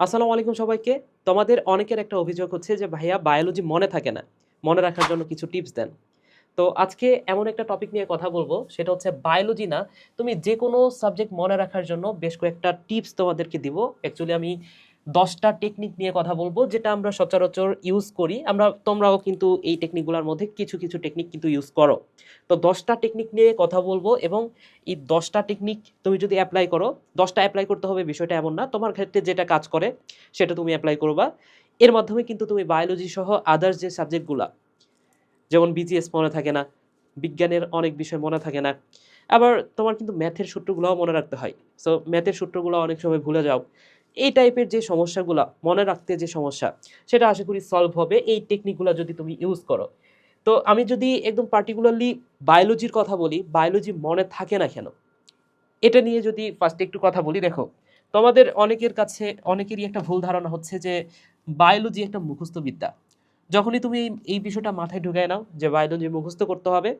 আসসালামু আলাইকুম সবাইকে। তোমাদের অনেকের একটা অভিযোগ হচ্ছে যে, ভাইয়া বায়োলজি মনে থাকে না। মনে রাখার জন্য কিছু টিপস দেন। তো আজকে এমন একটা টপিক নিয়ে কথা বলব, সেটা হচ্ছে বায়োলজি না। তুমি যে কোনো সাবজেক্ট মনে রাখার জন্য বেশ কয়েকটা টিপস তোমাদেরকে দিব। অ্যাকচুয়ালি আমি দশটা টেকনিক নিয়ে কথা বলব, যেটা আমরা সচরাচর ইউজ করি। আমরা, তোমরাও কিন্তু এই টেকনিকগুলোর মধ্যে কিছু কিছু টেকনিক কিন্তু ইউজ করো। তো দশটা টেকনিক নিয়ে কথা বলব এবং এই দশটা টেকনিক তুমি যদি অ্যাপ্লাই করো, দশটা অ্যাপ্লাই করতে হবে, বিষয়টা এমন না। তোমার ক্ষেত্রে যেটা কাজ করে, সেটা তুমি অ্যাপ্লাই করবা। এর মাধ্যমে কিন্তু তুমি বায়োলজি সহ আদার্স যে সাবজেক্টগুলা যেমন বিজিএস মনে থাকে না, বিজ্ঞানের অনেক বিষয় মনে থাকে না। আবার তোমার কিন্তু ম্যাথের সূত্রগুলোও মনে রাখতে হয়। সো ম্যাথের সূত্রগুলো অনেক সময় ভুলে যাও। এই টাইপের যে সমস্যাগুলো, মনে রাখতে যে সমস্যা, সেটা আশা করি সলভ হবে। এই টেকনিকগুলো যদি তুমি ইউজ করো। তো আমি যদি একদম পার্টিকুলারলি বায়োলজির কথা বলি বায়োলজি মনে থাকে না কেন? এটা নিয়ে যদি ফার্স্টে একটু কথা বলি, দেখো, তোমাদের অনেকের কাছে, অনেকেরই একটা ভুল ধারণা হচ্ছে যে বায়োলজি একটা মুখস্থ বিদ্যা। যখনই তুমি এই- বিষয়টা মাথায় ঢুকায় নাও যে বায়োলজি মুখস্থ করতে হবে,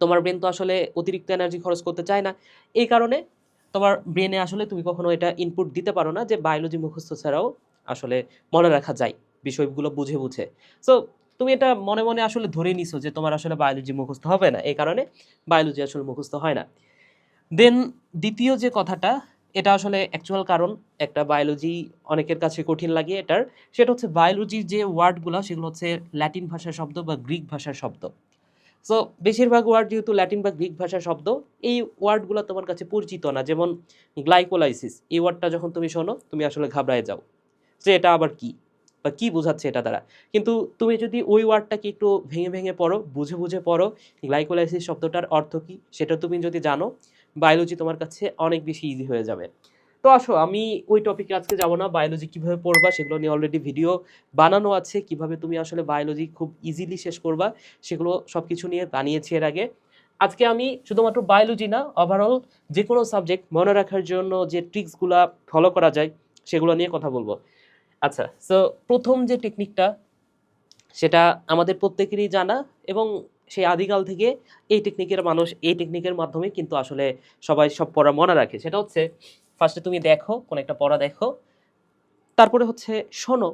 তোমার ব্রেন তো আসলে অতিরিক্ত এনার্জি খরচ করতে চায় না। এই কারণে তোমার ব্রেনে আসলে তুমি কখনো এটা ইনপুট দিতে পারো না যে বায়োলজি মুখস্থ ছাড়াও আসলে মনে রাখা যায়, বিষয়গুলো বুঝে বুঝে। সো তুমি এটা মনে মনে আসলে ধরে নিছো যে তোমার আসলে বায়োলজি মুখস্থ হবে না, এই কারণে বায়োলজি আসলে মুখস্থ হয় না। দেন দ্বিতীয় যে কথাটা, এটা আসলে অ্যাকচুয়াল কারণ, একটা বায়োলজি অনেকের কাছে কঠিন লাগে এটার, সেটা হচ্ছে বায়োলজির যে ওয়ার্ডগুলো সেগুলো হচ্ছে ল্যাটিন ভাষার শব্দ বা গ্রিক ভাষার শব্দ। সো বেশিরভাগ ওয়ার্ড যেহেতু ল্যাটিন বা গ্রিক ভাষা শব্দ, এই ওয়ার্ডগুলো তোমার কাছে পরিচিত না। যেমন গ্লাইকোলাইসিস এই ওয়ার্ডটা যখন তুমি শোনো, তুমি আসলে ঘাবড়ায় যাও। যে এটা আবার কি? বা কি বোঝাচ্ছে এটা দ্বারা? কিন্তু তুমি যদি ওই ওয়ার্ডটাকে একটু ভেঙে ভেঙে পড়ো, বুঝে বুঝে পড়ো গ্লাইকোলাইসিস শব্দটার অর্থ কি? সেটা তুমি যদি জানো বায়োলজি তোমার কাছে অনেক বেশি ইজি হয়ে যাবে। তো আসো, আমি ওই টপিকে আজকে যাব না বায়োলজি কীভাবে পড়বা সেগুলো নিয়ে অলরেডি ভিডিও বানানো আছে, কীভাবে তুমি আসলে বায়োলজি খুব ইজিলি শেষ করবা সেগুলো সব কিছু নিয়ে বানিয়েছি এর আগে। আজকে আমি শুধুমাত্র বায়োলজি না ওভারঅল যে কোনো সাবজেক্ট মনে রাখার জন্য যে ট্রিক্সগুলো ফলো করা যায়, সেগুলো নিয়ে কথা বলব। আচ্ছা সো প্রথম যে টেকনিকটা সেটা আমাদের প্রত্যেকেরই জানা এবং সেই আদিকাল থেকে এই টেকনিকের মানুষ এই টেকনিকের মাধ্যমে কিন্তু আসলে সবাই সব পড়া মনে রাখে। সেটা হচ্ছে ফার্স্টে তুমি দেখো, কোনো একটা পড়া দেখো। তারপরে হচ্ছে শোনো,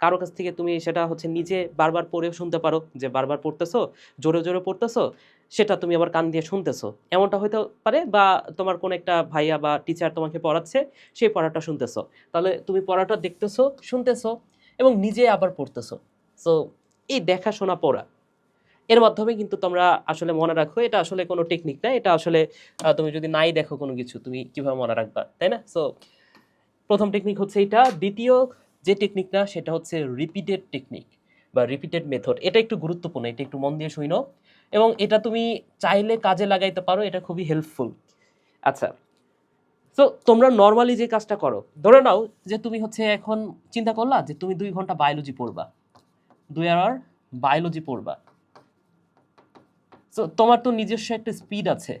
কারও কাছ থেকে তুমি সেটা হচ্ছে নিজে বারবার পড়েও শুনতে পারো, যে বারবার পড়তেছো, জোরে জোরে পড়তেছো, সেটা তুমি আবার কান দিয়ে শুনতেছো। এমনটা হইতে পারে বা তোমার কোন একটা ভাইয়া বা টিচার তোমাকে পড়াচ্ছে, সেই পড়াটা শুনতেছো। তাহলে তুমি পড়াটা দেখতেছো, শুনতেছো এবং নিজে আবার পড়তেছো। সো এই দেখাশোনা পড়া। এর মাধ্যমে কিন্তু তোমরা আসলে মনে রাখো, এটা আসলে কোনো টেকনিক না, এটা আসলে তুমি যদি নাই দেখো কোনো কিছু, তুমি কীভাবে মনে রাখবা, তাই না? সো প্রথম টেকনিক হচ্ছে এটা দ্বিতীয় যে টেকনিকটা সেটা হচ্ছে রিপিটেড টেকনিক বা রিপিটেড মেথড এটা একটু গুরুত্বপূর্ণ, এটা একটু মন দিয়ে শুনো এবং এটা তুমি চাইলে কাজে লাগাইতে পারো, এটা খুবই হেল্পফুল আচ্ছা তো তোমরা নর্মালি যে কাজটা করো, ধরে নাও যে তুমি হচ্ছে এখন চিন্তা করলা যে তুমি দুই ঘণ্টা বায়োলজি পড়বা। দুই আওয়ার বায়োলজি পড়বা। তো তোমার তো নিজস্ব একটা স্পিড আছে।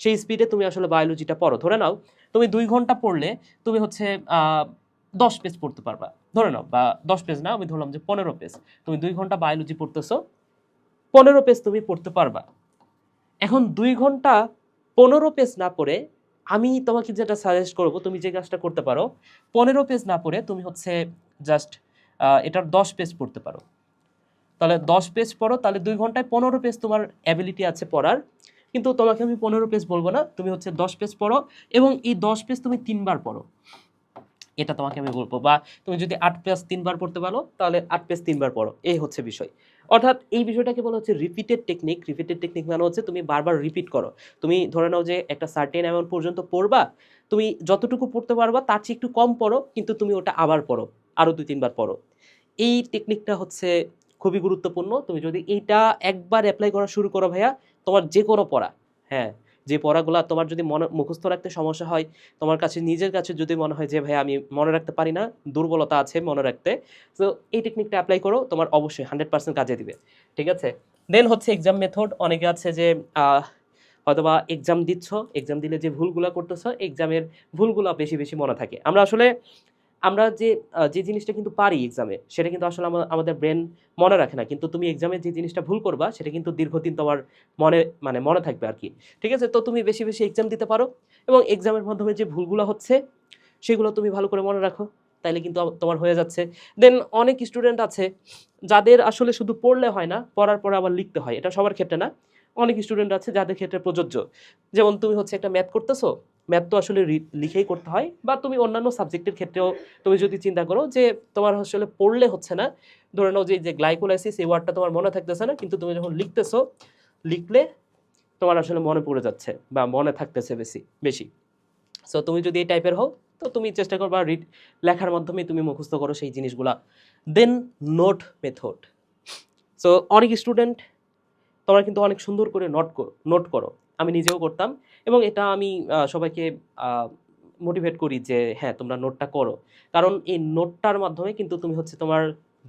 সেই স্পিডে তুমি আসলে বায়োলজিটা পড়ো। ধরে নাও, তুমি দুই ঘণ্টা পড়লে তুমি হচ্ছে দশ পেজ পড়তে পারবা। ধরে নাও, বা দশ পেজ না, আমি ধরলাম যে পনেরো পেজ তুমি দুই ঘণ্টা বায়োলজি পড়তেছো, পনেরো পেজ তুমি পড়তে পারবা। এখন দুই ঘণ্টা পনেরো পেজ না পড়ে, আমি তোমাকে যেটা সাজেস্ট করব, তুমি যে কাজটা করতে পারো, পনেরো পেজ না পড়ে তুমি হচ্ছে জাস্ট এটার দশ পেজ পড়তে পারো। তাহলে দশ পেজ পড়ো, তাহলে দুই ঘন্টায় পনেরো পেজ তোমার অ্যাবিলিটি আছে পড়ার। কিন্তু তোমাকে আমি পনেরো পেজ বলব না, তুমি হচ্ছে দশ পেজ পড়ো এবং এই দশ পেজ তুমি তিনবার পড়ো। এটা তোমাকে আমি বলব। বা তুমি যদি আট পেজ তিনবার পড়তে পারো, তাহলে আট পেজ তিনবার পড়ো। এই হচ্ছে বিষয়। অর্থাৎ এই বিষয়টাকে বলা হচ্ছে রিপিটেড টেকনিক রিপিটেড টেকনিক মানে হচ্ছে তুমি বারবার রিপিট করো। তুমি ধরে নাও যে একটা সার্টেন অ্যামাউন্ট পর্যন্ত পড়বা, তুমি যতটুকু পড়তে পারবা তার চেয়ে একটু কম পড়ো, কিন্তু তুমি ওটা আবার পড়ো আরও দুই তিনবার পড়ো। এই টেকনিকটা হচ্ছে খুবই গুরুত্বপূর্ণ। তুমি যদি এইটা একবার অ্যাপ্লাই করা শুরু করো ভাইয়া, তোমার যে কোনো পড়া হ্যাঁ যে পড়াগুলো তোমার যদি মনে, মুখস্থ রাখতে সমস্যা হয়, তোমার কাছে, নিজের কাছে যদি মনে হয় যে ভাই আমি মনে রাখতে পারি না, দুর্বলতা আছে মনে রাখতে তো এই টেকনিকটা অ্যাপ্লাই করো, তোমার অবশ্যই হান্ড্রেড পার্সেন্ট কাজে দিবে, ঠিক আছে? দেন হচ্ছে এক্সাম মেথড অনেকে আছে যে হয়তোবা এক্সাম দিচ্ছ এক্সাম দিলে যে ভুলগুলো করতেছো এক্সামের ভুলগুলো বেশি বেশি মনে থাকে। আমরা আসলে আমরা যে যে জিনিসটা কিন্তু পারি এক্সামে সেটা কিন্তু আসলে আমাদের ব্রেন মনে রাখে না। কিন্তু তুমি এক্সামে যে জিনিসটা ভুল করবা, সেটা কিন্তু দীর্ঘদিন তোমার মনে মানে মনে থাকবে আর কি ঠিক আছে? তো তুমি বেশি বেশি এক্সাম দিতে পারো এবং এক্সামের মাধ্যমে যে ভুলগুলো হচ্ছে, সেগুলো তুমি ভালো করে মনে রাখো। তাইলে কিন্তু তোমার হয়ে যাচ্ছে। দেন অনেক স্টুডেন্ট আছে, যাদের আসলে শুধু পড়লে হয় না, পড়ার পরে আবার লিখতে হয়। এটা সবার ক্ষেত্রে না। অনেক স্টুডেন্ট আছে যাদের ক্ষেত্রে প্রযোজ্য। যেমন তুমি হচ্ছে একটা ম্যাথ করতেছো ম্যাথ তো আসলে লিখেই করতে হয় বা তুমি অন্যান্য সাবজেক্টের ক্ষেত্রেও তুমি যদি চিন্তা করো যে তোমার আসলে পড়লে হচ্ছে না, ধরে নাও যে গ্লাইকোলাইসিস এই ওয়ার্ডটা তোমার মনে থাকতেছে না, কিন্তু তুমি যখন লিখতেছো, লিখলে তোমার আসলে মনে পড়ে যাচ্ছে বা মনে থাকতেছে বেশি বেশি। সো তুমি যদি এই টাইপের হও, তো তুমি চেষ্টা করবা রিড লেখার মাধ্যমে তুমি মুখস্থ করো সেই জিনিসগুলা। দেন নোট মেথড সো অনেক স্টুডেন্ট তোমরা কিন্তু অনেক সুন্দর করে নোট করো নোট করো। আমি নিজেও করতাম এবং এটা আমি সবাইকে মোটিভেট করি যে হ্যাঁ তোমরা নোটটা করো। কারণ এই নোটটার মাধ্যমে কিন্তু তুমি হচ্ছে তোমার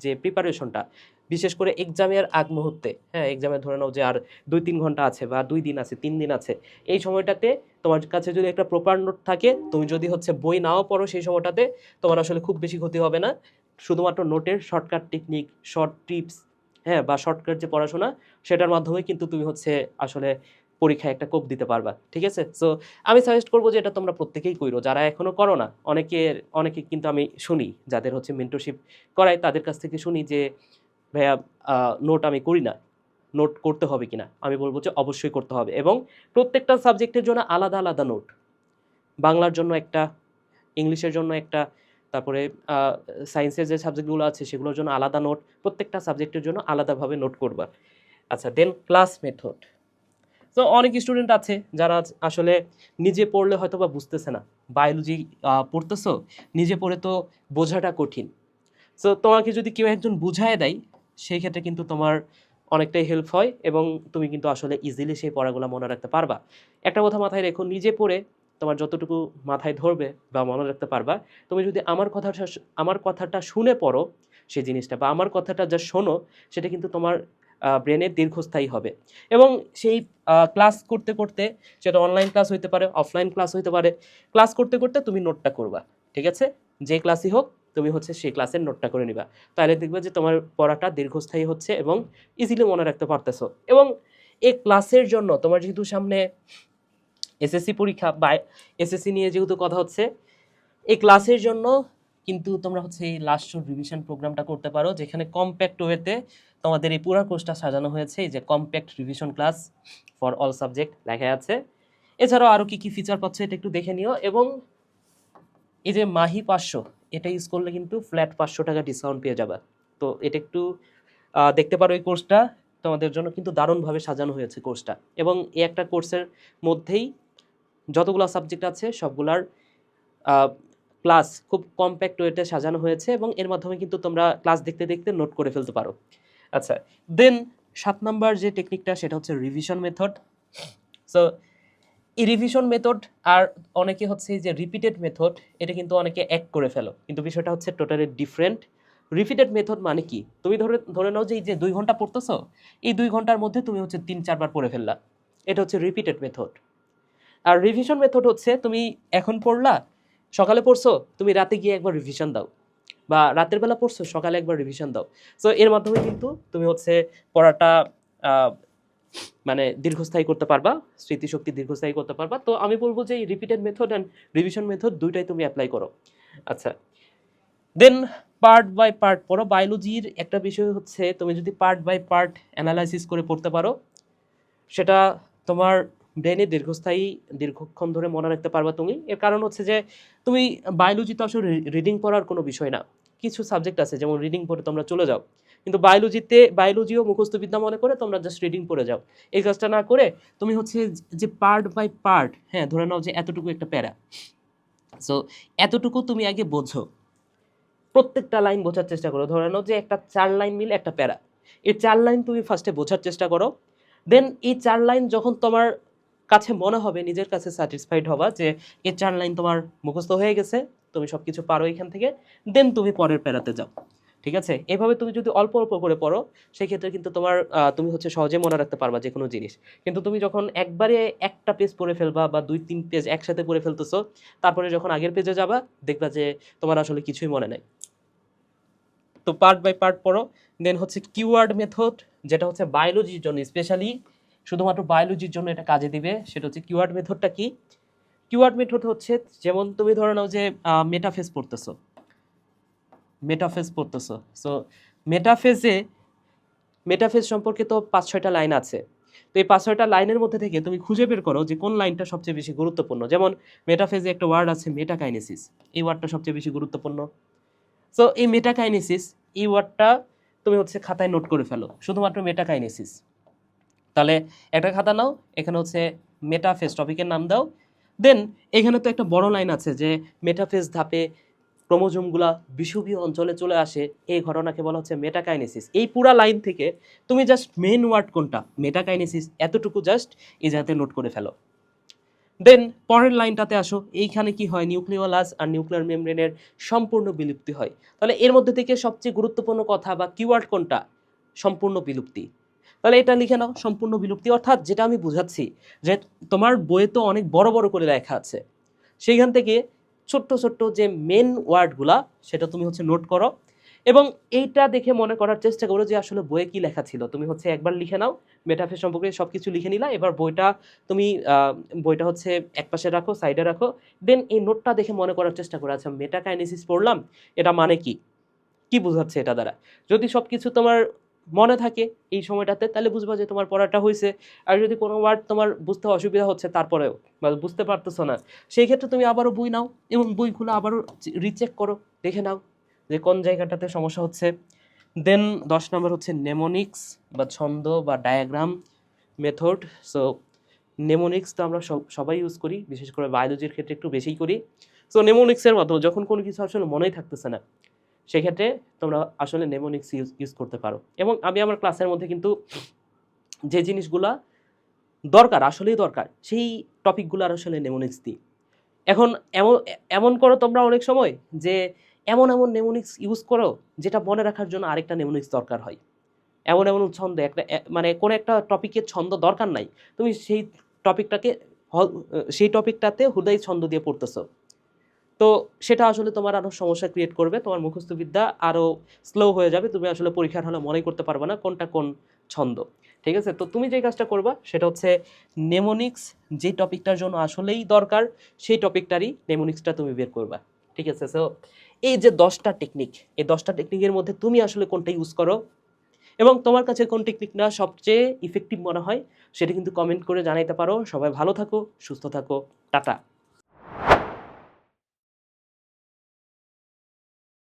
যে প্রিপারেশনটা বিশেষ করে এক্সামের আগ মুহূর্তে হ্যাঁ এক্সামে ধরে নাও যে আর দুই তিন ঘণ্টা আছে বা দুই দিন আছে, তিন দিন আছে, এই সময়টাতে তোমার কাছে যদি একটা প্রপার নোট থাকে, তুমি যদি হচ্ছে বই নাও পড়ো সেই সময়টাতে, তোমার আসলে খুব বেশি ক্ষতি হবে না। শুধুমাত্র নোটের শর্টকাট টেকনিক শর্ট টিপস হ্যাঁ বা শর্টকাট যে পড়াশোনা, সেটার মাধ্যমে কিন্তু তুমি হচ্ছে আসলে পরীক্ষায় একটা কোপ দিতে পারবা, ঠিক আছে? সো আমি সাজেস্ট করব যে এটা তোমরা প্রত্যেকেই কইরো, যারা এখনও করো না। অনেকে অনেকে কিন্তু আমি শুনি, যাদের হচ্ছে মেন্টরশিপ করায়, তাদের কাছ থেকে শুনি যে, ভাইয়া নোট আমি করি না। নোট করতে হবে কিনা? আমি বলব যে অবশ্যই করতে হবে। এবং প্রত্যেকটা সাবজেক্টের জন্য আলাদা আলাদা নোট বাংলার জন্য একটা, ইংলিশের জন্য একটা, তারপরে সায়েন্সের যে সাবজেক্টগুলো আছে, সেগুলোর জন্য আলাদা নোট প্রত্যেকটা সাবজেক্টের জন্য আলাদাভাবে নোট করবা। আচ্ছা দেন ক্লাস মেথড তো অনেক স্টুডেন্ট আছে যারা আসলে নিজে পড়লে হয়তো বা বুঝতেছে না। বায়োলজি পড়তেছো, নিজে পড়ে তো বোঝাটা কঠিন। সো তোমাকে যদি কেউ একজন বুঝায় দেয় সেই ক্ষেত্রে কিন্তু তোমার অনেকটাই হেল্প হয় এবং তুমি কিন্তু আসলে ইজিলি সেই পড়াগুলো মনে রাখতে পারবা। একটা কথা মাথায় রেখো, নিজে পড়ে তোমার যতটুকু মাথায় ধরবে বা মনে রাখতে পারবা, তুমি যদি আমার কথাটা আমার কথাটা শুনে পড়ো, সেই জিনিসটা বা আমার কথাটা যা শোনো, সেটা কিন্তু তোমার ব্রেনে দীর্ঘস্থায়ী হবে। এবং সেই ক্লাস করতে করতে, সেটা অনলাইন ক্লাস হইতে পারে অফলাইন ক্লাস হইতে পারে ক্লাস করতে করতে তুমি নোটটা করবা, ঠিক আছে? যে ক্লাসই হোক, তুমি হচ্ছে সেই ক্লাসের নোটটা করে নিবা। তাহলে দেখবে যে তোমার পড়াটা দীর্ঘস্থায়ী হচ্ছে এবং ইজিলি মনে রাখতে পারতেছো। এবং এই ক্লাসের জন্য তোমার যেহেতু সামনে এসএসসি পরীক্ষা বা এসএসসি নিয়ে যেহেতু কথা হচ্ছে এই ক্লাসের জন্য কিন্তু তোমরা হচ্ছে এই লাস্ট শোর রিভিশন প্রোগ্রামটা করতে পারো, যেখানে কম্প্যাক্ট ওয়েতে তোমাদের এই পুরো কোর্সটা সাজানো হয়েছে, এই যে compact revision class for all subject লেখা আছে। এছাড়াও আরও কী কী ফিচার পাচ্ছে এটা একটু দেখে নিও, এবং এই যে মাহি পাঁচশো, এটা ইউজ করলে কিন্তু ফ্ল্যাট পাঁচশো টাকা ডিসকাউন্ট পেয়ে যাবে। তো এটা একটু দেখতে পারো এই কোর্সটা তোমাদের জন্য কিন্তু দারুণভাবে সাজানো হয়েছে কোর্সটা এবং এই একটা কোর্সের মধ্যেই যতগুলো সাবজেক্ট আছে, সবগুলার ক্লাস খুব কম্প্যাক্ট ওয়েতে সাজানো হয়েছে এবং এর মাধ্যমে কিন্তু তোমরা ক্লাস দেখতে দেখতে নোট করে ফেলতে পারো। আচ্ছা দেন সাত নাম্বার যে টেকনিকটা সেটা হচ্ছে রিভিশন মেথড সো এই রিভিশন মেথড আর অনেকে হচ্ছে যে রিপিটেড মেথড এটা কিন্তু অনেকে এক করে ফেলো। কিন্তু বিষয়টা হচ্ছে টোটালি ডিফারেন্ট রিপিটেড মেথড মানে কি? তুমি ধরে ধরে নাও যে এই যে দুই ঘণ্টা পড়তেছো, এই দুই ঘণ্টার মধ্যে তুমি হচ্ছে তিন চারবার পড়ে ফেললা। এটা হচ্ছে রিপিটেড মেথড আর রিভিশন মেথড হচ্ছে তুমি এখন পড়লা সকালে পড়ছো, তুমি রাতে গিয়ে একবার রিভিশন দাও। বা রাতের বেলা পড়ছো, সকালে একবার রিভিশন দাও। সো এর মাধ্যমে কিন্তু তুমি হচ্ছে পড়াটা মানে দীর্ঘস্থায়ী করতে পারবা, স্মৃতিশক্তি দীর্ঘস্থায়ী করতে পারবা। তো আমি বলব যে repeated method and revision method দুইটাই তুমি অ্যাপ্লাই করো। আচ্ছা। দেন পার্ট বাই পার্ট পড়ো। বায়োলজির একটা বিষয় হচ্ছে, তুমি যদি পার্ট বাই পার্ট অ্যানালাইসিস করে পড়তে পারো, সেটা তোমার ব্রেনে দীর্ঘস্থায়ী, দীর্ঘক্ষণ ধরে মনে রাখতে পারবা তুমি। এর কারণ হচ্ছে যে, তুমি বায়োলজি তো আসলে রিডিং পড়ার কোনো বিষয় না। কিছু সাবজেক্ট আছে, যেমন রিডিং পড়ে তোমরা চলে যাও। কিন্তু বায়োলজিতে বায়োলজিও মুখস্থ বিদ্যা মনে করে তোমরা জাস্ট রিডিং পড়ে যাও। এই কাজটা না করে তুমি হচ্ছে যে পার্ট বাই পার্ট হ্যাঁ ধরে নাও যে এতটুকু একটা প্যারা। সো এতটুকু তুমি আগে বোঝো। প্রত্যেকটা লাইন বোঝার চেষ্টা করো। ধরে নাও যে একটা চার লাইন মিলে একটা প্যারা। এই চার লাইন তুমি ফার্স্টে বোঝার চেষ্টা করো। দেন এই চার লাইন যখন তোমার কাছে মনে হবে, নিজের কাছে স্যাটিসফাইড হবা যে এই চার লাইন তোমার মুখস্থ হয়ে গেছে, তুমি সব কিছু পারো এখান থেকে দেন তুমি পরের প্যারাতে যাও। ঠিক আছে? এভাবে তুমি যদি অল্প অল্প করে পড়ো, সেক্ষেত্রে কিন্তু তোমার তুমি হচ্ছে সহজে মনে রাখতে পারবা যে কোনো জিনিস। কিন্তু তুমি যখন একবারে একটা পেজ পড়ে ফেলবা বা দুই তিন পেজ একসাথে পড়ে ফেলতেছো, তারপরে যখন আগের পেজে যাবা, দেখবা যে তোমার আসলে কিছুই মনে নাই। তো পার্ট বাই পার্ট পড়ো দেন হচ্ছে কিওয়ার্ড মেথড যেটা হচ্ছে বায়োলজির জন্য স্পেশালি শুধুমাত্র বায়োলজির জন্য এটা কাজে দিবে, সেটা হচ্ছে কিওয়ার্ড মেথডটা কি? কিওয়ার্ড মেথড হচ্ছে, যেমন তুমি ধরে নাও যে মেটাফেস পড়তেছো। মেটাফেস পড়তেছো। সো মেটাফেজে মেটাফেজ সম্পর্কে তো পাঁচ, ছয়টা লাইন আছে। তো এই পাঁচ, ছয়টা লাইনের মধ্যে থেকে তুমি খুঁজে বের করো যে কোন লাইনটা সবচেয়ে বেশি গুরুত্বপূর্ণ। যেমন মেটাফেজে একটা ওয়ার্ড আছে মেটাকাইনেসিস এই ওয়ার্ডটা সবচেয়ে বেশি গুরুত্বপূর্ণ। সো এই মেটাকাইনেসিস এই ওয়ার্ডটা তুমি হচ্ছে খাতায় নোট করে ফেলো। শুধুমাত্র মেটাকাইনেসিস তাহলে একটা খাতা নাও, এখানে হচ্ছে মেটাফেস টপিকের নাম দাও। দেন এখানে তো একটা বড় লাইন আছে যে মেটাফেজ ধাপে ক্রোমোজোমগুলা বিষুবীয় অঞ্চলে চলে আসে, এই ঘটনাকে বলা হচ্ছে মেটাকাইনেসিস এই পুরা লাইন থেকে তুমি জাস্ট মেন ওয়ার্ড কোনটা? মেটাকাইনেসিস এতটুকু জাস্ট এই জায়গাতে নোট করে ফেলো। দেন পরের লাইনটাতে আসো, এইখানে কি হয়? নিউক্লিওলাস আর নিউক্লিয়ার মেমব্রেনের সম্পূর্ণ বিলুপ্তি হয়। তাহলে এর মধ্যে থেকে সবচেয়ে গুরুত্বপূর্ণ কথা বা কিওয়ার্ড কোনটা? সম্পূর্ণ বিলুপ্তি। তাহলে এটা লিখে নাও, সম্পূর্ণ বিলুপ্তি। অর্থাৎ যেটা আমি বুঝাচ্ছি যে তোমার বইয়ে তো অনেক বড় বড় করে লেখা আছে। সেইখান থেকে ছোট্ট ছোট্ট যে মেন ওয়ার্ডগুলা সেটা তুমি হচ্ছে নোট করো এবং এইটা দেখে মনে করার চেষ্টা করো যে আসলে বইয়ে কি লেখা ছিল। তুমি হচ্ছে একবার লিখে নাও মেটাফেস সম্পর্কে সব কিছু লিখে নিলা, এবার বইটা তুমি বইটা হচ্ছে একপাশে রাখো সাইডে রাখো দেন এই নোটটা দেখে মনে করার চেষ্টা করো আচ্ছা মেটাকাইনেসিস পড়লাম, এটা মানে কি? কি বোঝাচ্ছে এটা দ্বারা? যদি সব কিছু তোমার মনে থাকে এই সময়টাতে, তাহলে বুঝবা যে তোমার পড়াটা হয়েছে আর যদি কোনো ওয়ার্ড তোমার বুঝতে অসুবিধা হচ্ছে, তারপরেও বা বুঝতে পারতেছো না, সেই ক্ষেত্রে তুমি আবারও বই নাও এবং বইগুলো আবারও রিচেক করো, দেখে নাও যে কোন জায়গাটাতে সমস্যা হচ্ছে। দেন দশ নম্বর হচ্ছে নেমোনিক্স বা ছন্দ বা ডায়াগ্রাম মেথড সো নেমোনিক্স তো আমরা সব- সবাই ইউজ করি, বিশেষ করে বায়োলজির ক্ষেত্রে একটু বেশিই করি। সো নেমোনিক্সের মতো যখন কোনো কিছু আসলে মনেই থাকতেছে না সেক্ষেত্রে তোমরা আসলে নেমোনিক্স ইউজ ইউজ করতে পারো। এবং আমি আমার ক্লাসের মধ্যে কিন্তু যে জিনিসগুলা দরকার, আসলেই দরকার, সেই টপিকগুলোর আসলে নেমোনিক্স দিই। এখন এমন এমন করো তোমরা অনেক সময় যে এমন এমন নেমোনিক্স ইউজ করো যেটা মনে রাখার জন্য আরেকটা নেমোনিক্স দরকার হয়। এমন এমন ছন্দ, একটা মানে কোনো একটা টপিকের ছন্দ দরকার নাই। তুমি সেই টপিকটাকে সেই টপিকটাতে হুদাই ছন্দ দিয়ে পড়তেছো। তো সেটা আসলে তোমার আরও সমস্যা ক্রিয়েট করবে, তোমার মুখস্থবিদ্যা আরও স্লো হয়ে যাবে, তুমি আসলে পরীক্ষার হলে মনে করতে পারবে না কোনটা কোন ছন্দ, ঠিক আছে? তো তুমি যে কাজটা করবা সেটা হচ্ছে নেমোনিক্স যে টপিকটার জন্য আসলেই দরকার, সেই টপিকটারই নেমোনিক্সটা তুমি বের করবা, ঠিক আছে? সো এই যে দশটা টেকনিক এই দশটা টেকনিকের মধ্যে তুমি আসলে কোনটা ইউজ করো এবং তোমার কাছে কোন টেকনিকটা সবচেয়ে ইফেক্টিভ মনে হয় সেটা কিন্তু কমেন্ট করে জানাইতে পারো। সবাই ভালো থাকো, সুস্থ থাকো, টাটা।